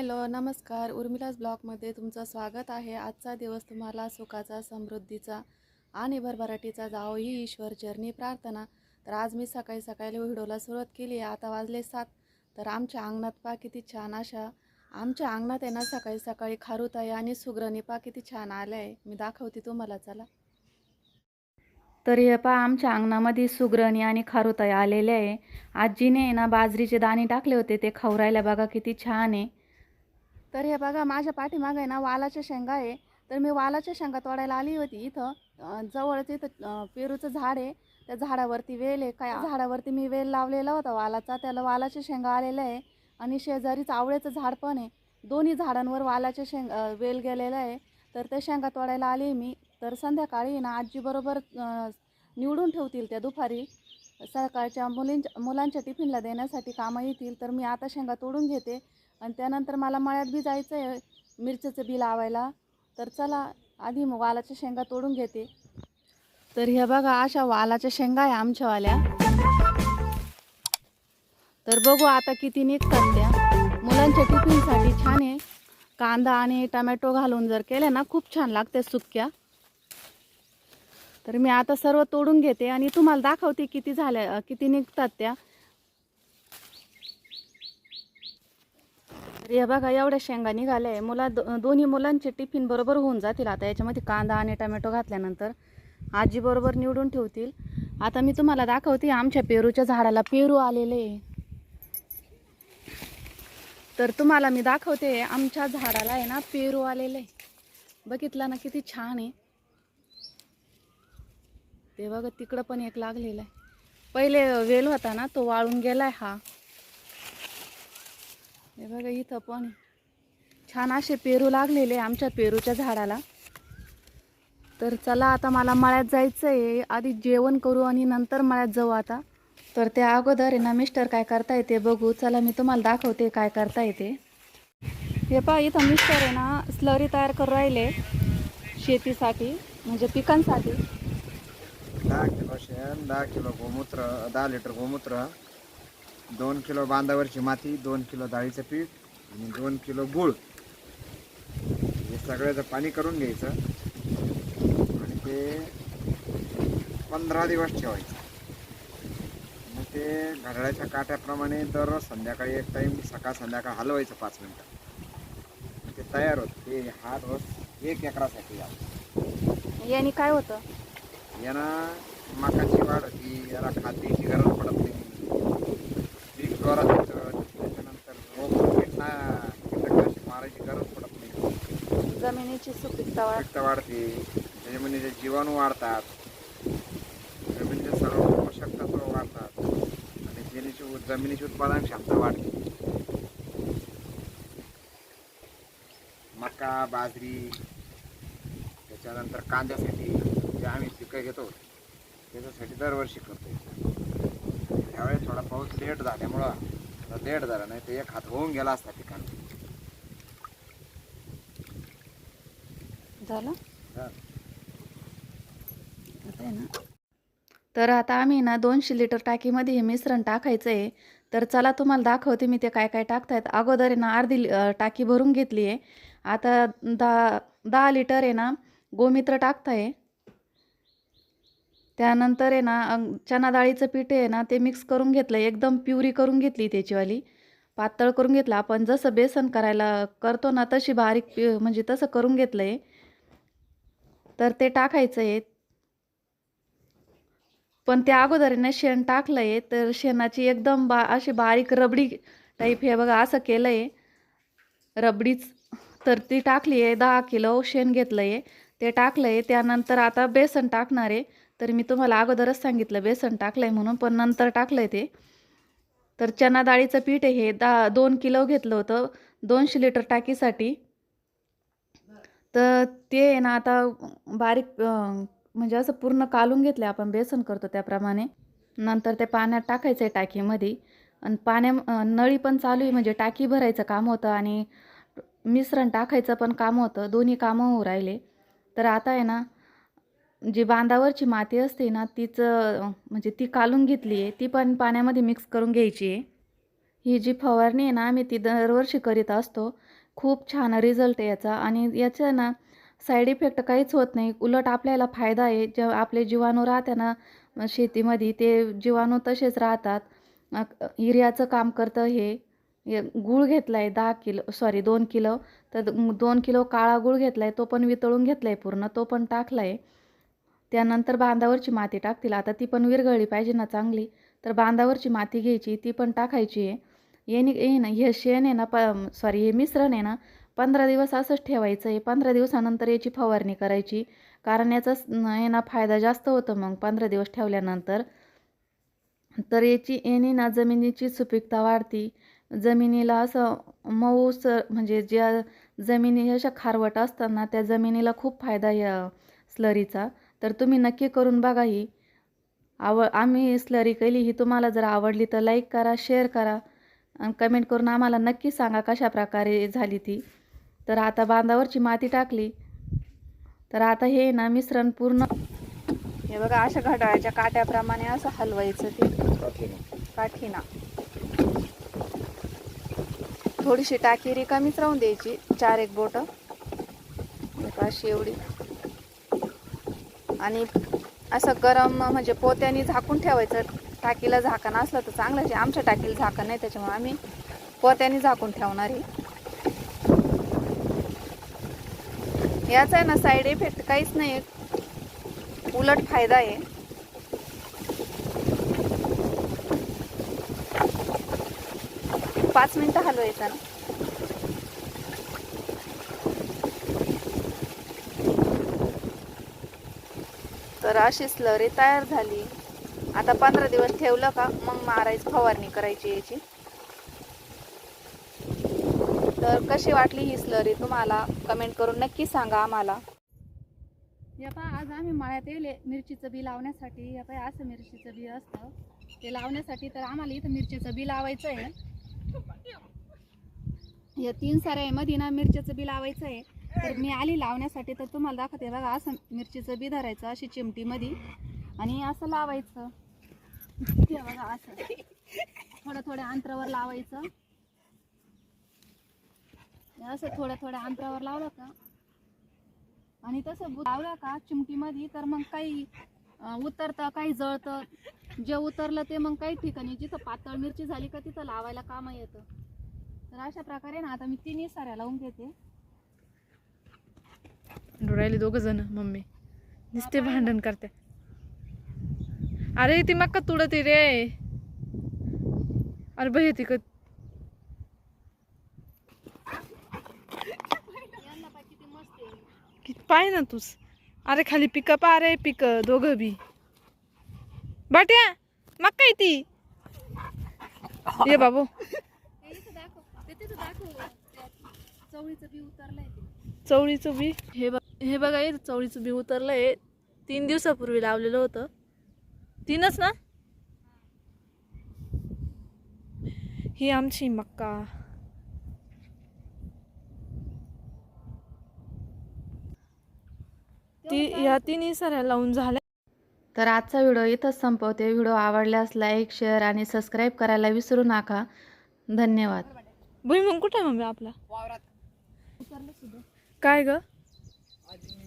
Hello नमस्कार. उर्मिलास ब्लॉगमध्ये तुमचं स्वागत आहे. आजचा दिवस तुम्हाला सुखाचा समृद्धीचा आणि भरभराटीचा जाओ ही ईश्वर चरणी प्रार्थना. तर आज मी सकाळी सकाळी व्हिडिओला सुरुवात केली. आहे आता वाजले सात. तर आमच्या अंगणात पा किती छान अशा आमच्या अंगणात आहे ना सकाळी सकाळी खारुताई आणि सुग्रणी पा किती छान आल्या. आहे मी दाखवते तुम्हाला चला. तर हे पहा आमच्या अंगणामध्ये सुग्रणी आणि खारुताई आलेले आहे. आजीने ना बाजरीचे दाणे टाकले होते. ते खवरायला बघा किती छान आहे. तर हे बघा माझ्या पाठीमागे आहे ना वालाच्या शेंगा आहे. तर मी वालाच्या शेंगा तोडायला आली होती इथं. जवळच इथं पेरूचं झाड आहे. त्या झाडावरती वेल आहे. काय झाडावरती मी वेल लावलेला होता वालाचा. त्याला वालाच्या शेंगा आलेल्या आहे. आणि शेजारीच आवळ्याचं झाड पण आहे. दोन्ही झाडांवर वालाचे शेंग वेल गेलेला आहे. तर त्या शेंगा तोडायला आली आहे मी. तर संध्याकाळी ना आजीबरोबर निवडून ठेवतील त्या दुपारी. सकाळच्या मुलींच्या मुलांच्या टिफिनला देण्यासाठी कामं येतील. तर मी आता शेंगा तोडून घेते. आणि त्यानंतर मला मळ्यात बी जायचं आहे मिरचीचं बी लावायला. तर चला आधी मग वालाच्या शेंगा तोडून घेते. तर हे बघा अशा वालाच्या शेंगा आहे आमच्यावाल्या. तर बघू आता किती निघतात त्या. मुलांच्या टिफिनसाठी छान आहे. कांदा आणि टमॅटो घालून जर केले ना खूप छान लागते सुक्या तर मी आता सर्व तोडून घेते आणि तुम्हाला दाखवते किती झाल्या किती निघतात त्या. तर हे बघा एवढ्या शेंगा निघाल्या. आहे मुला दो दोन्ही मुलांचे टिफिन बरोबर होऊन जातील आता. याच्यामध्ये कांदा आणि टमॅटो घातल्यानंतर आजी बरोबर निवडून ठेवतील. आता मी तुम्हाला दाखवते आमच्या पेरूच्या झाडाला पेरू आलेले तर तुम्हाला मी दाखवते आमच्या झाडाला आहे ना पेरू आलेले आहे. बघितला ना किती छान आहे. ते बघा तिकडं पण एक लागलेला आहे. पहिले वेल होता ना तो वाळून गेलाय हा. हे बघा इथं पण छान असे पेरू लागलेले आमच्या पेरूच्या झाडाला. तर चला आता मला मळ्यात जायचं आहे आधी जेवण करू आणि नंतर मळ्यात जाऊ आता. तर त्या अगोदर आहे ना मिस्टर काय करता येते बघू. चला मी तुम्हाला दाखवते काय करता येते. हे पहा इथं मिस्टर आहे ना स्लरी तयार करू राहिले शेतीसाठी म्हणजे पिकांसाठी. दहा किलो शेण दहा किलो गोमूत्र दहा लिटर गोमूत्र. दोन किलो बांधावरची माती दोन किलो डाळीचं पीठ आणि दोन किलो गूळ. हे सगळ्याचं पाणी करून घ्यायचं आणि ते पंधरा दिवस ठेवायचं. मग ते घड्याळाच्या काट्याप्रमाणे दररोज संध्याकाळी एक टाईम सकाळ संध्याकाळ हलवायचं पाच मिनटं. ते तयार होत. ते हा डोस एक एकरासाठी यावं याने काय होतं? यांना मकाची वाढ होती याला खाद्याची गरज पडत नाही. जोरात त्याच्यानंतर रोग कीटना कीटकनाशक मारायची गरज पडत नाही. जमिनीची सुपीकता वाढ वाढते. त्याच्यामध्ये जे जीवाणू वाढतात जमिनीचे सर्व पोषक तत्व वाढतात. आणि जमिनीची जमिनीची उत्पादन क्षमता वाढते. मका बाजरी त्याच्यानंतर कांद्यासाठी जे आम्ही पिकं घेतो त्याच्यासाठी दरवर्षी करतो. त्यावेळेस थोडा पाऊस लेट झाल्यामुळं लेट झाला नाही तर एक हात होऊन गेला असता पिकांना झालं? हा. तर आता आम्ही ना दोनशे लिटर टाकीमध्ये हे मिश्रण टाकायचं आहे तर चला तुम्हाला दाखवते मी ते काय काय टाकतायत. अगोदर ना अर्धी टाकी भरून घेतली आहे आता दहा दहा लिटर आहे ना गोमित्र टाकताय. त्यानंतर आहे ना चना डाळीचं पीठ आहे ना ते मिक्स करून घेतलं. एकदम प्युरी करून घेतली त्याचीवाली. पातळ करून घेतलं. आपण जसं बेसन करायला करतो ना तशी बारीक पि- म्हणजे तसं करून घेतलं आहे तर ते टाकायचं आहे पण त्या अगोदर आहे ना शेण टाकलं आहे तर शेणाची एकदम बा अशी बारीक रबडी टाईप हे बघा असं केलं आहे रबडीच. तर ती टाकली आहे दहा किलो शेण घेतलं आहे ते टाकलं आहे त्यानंतर आता बेसन टाकणार आहे. तर मी तुम्हाला अगोदरच सांगितलं बेसन टाकलं आहे म्हणून पण नंतर टाकलं आहे ते. तर चना डाळीचं पीठ हे दहा दोन किलो घेतलं होतं दोनशे लिटर टाकीसाठी. तर ते आहे ना आता बारीक म्हणजे असं पूर्ण कालून घेतलं आपण बेसन करतो त्याप्रमाणे. नंतर ते पाण्यात टाकायचं आहे टाकीमध्ये. आणि पाण्या नळी पण चालू आहे म्हणजे टाकी भरायचं काम होतं आणि मिश्रण टाकायचं पण काम होतं दोन्ही कामं होऊ राहिले. तर आता आहे ना जी बांधावरची माती असते ना तीचं म्हणजे ती कालून घेतली आहे ती पण पाण्यामध्ये मिक्स करून घ्यायची आहे. ही जी फवारणी आहे ना आम्ही ती दरवर्षी करीत असतो. खूप छान रिझल्ट आहे याचा. आणि याचा ना साईड इफेक्ट काहीच होत नाही. उलट आपल्याला फायदा आहे. जे आपले जीवाणू राहते ना शेतीमध्ये ते जीवाणू तसेच राहतात. अ, युरियाचं काम करतं हे. गूळ घेतला आहे दहा किलो सॉरी दोन किलो. तर दोन किलो काळा गूळ घेतला आहे तो पण वितळून घेतला आहे पूर्ण तो पण टाकला आहे त्यानंतर बांधावरची माती टाकतील. आता ती पण विरघळली पाहिजे ना चांगली. तर बांधावरची माती घ्यायची ती पण टाकायची आहे. येणे ये ना हे शेण आहे ना प सॉरी हे मिश्रण आहे ना पंधरा दिवस असंच ठेवायचं आहे. पंधरा दिवसानंतर याची फवारणी करायची. कारण याचा न- आहे ना फायदा जास्त होतो मग पंधरा दिवस ठेवल्यानंतर. तर याची येणे ना जमिनीची सुपीकता वाढती. जमिनीला असं मऊस म्हणजे ज्या जमिनी अशा खारवट असतात ना त्या जमिनीला खूप फायदा या स्लरीचा. तर तुम्ही नक्की करून बघा ही. आव आम्ही स्लरी केली ही तुम्हाला जर आवडली तर लाईक करा शेअर करा आणि कमेंट करून आम्हाला नक्की सांगा कशा प्रकारे झाली ती. तर आता बांधावरची माती टाकली. तर आता हे ना मिश्रण पूर्ण हे बघा अशा घड्याळाच्या काट्याप्रमाणे असं हलवायचं ते. काठीना. थोडीशी टाकी रिकामीच राहून द्यायची चार एक बोट. अशी एवढी. आणि असं गरम म्हणजे पोत्याने झाकून ठेवायचं. टाकीला झाकण असलं तर चांगलं आहे आमच्या टाकीला झाकण नाही त्याच्यामुळे आम्ही पोत्याने झाकून ठेवणार आहे. याचा आहे ना साईड इफेक्ट काहीच नाही उलट फायदा आहे. पाच मिनिटं हलवायचं ना. तर अशी स्लरी तयार झाली. आता पंधरा दिवस ठेवलं का? मग मारायची फवारणी करायची याची. तर कशी वाटली ही स्लरी तुम्हाला? कमेंट करून नक्की सांगा आम्हाला. या पहा आज आम्ही मळ्यात येले मिरचीचं बी लावण्यासाठी. या पाय असं मिरचीचं बी असतं. ते लावण्यासाठी तर आम्हाला इथं मिरचीचं बी लावायचं आहे या तीन साऱ्यामध्ये ना मिरचीचं बी लावायचं आहे तर मी आली लावण्यासाठी. तर तुम्हाला दाखवते बघा असं मिरचीचं बी धरायचं अशी चिमटीमध्ये. आणि असं लावायचं. ते बघा असं. थोड्या थोड्या अंतरावर लावायचं. असं थोड्या थोड्या अंतरावर लावलं का? आणि तसं लावलं का चिमटीमध्ये तर मग काही उतरतं काही जळतं. जे उतरलं ते मग काही ठिकाणी जिथं पातळ मिरची झाली का तिथं लावायला कामं येतं. तर अशा प्रकारे ना आता मी तिन्ही साऱ्या लावून घेते. डोळ्याले दोघ जण मम्मी. नुसते भांडण करते. अरे ती मक्का तुडती रे. अरे बही ती क- यांना पाय किती मस्त आहे किती पाय ना तूच. अरे खाली पिक पा रे पिक दोघं बी. बाट्या मक्का ती. ये बाबू. हे चवळीचं बी उतरलंय ते. चवळीचं बी. हे बघ हे चवळीचं बी उतरलंय तीन दिवसापूर्वी लावलेलं होतं. तीनच ना? ही आमची मक्का. ती या तिन्ही साऱ्या लावून झाल्या. तर आजचा व्हिडिओ इथंच संपवते. व्हिडिओ आवडल्यास लाईक शेअर आणि सबस्क्राईब करायला विसरू नका. धन्यवाद. भुईमुंग कुठे आहे मम्मी आपला? काय ग? Pode.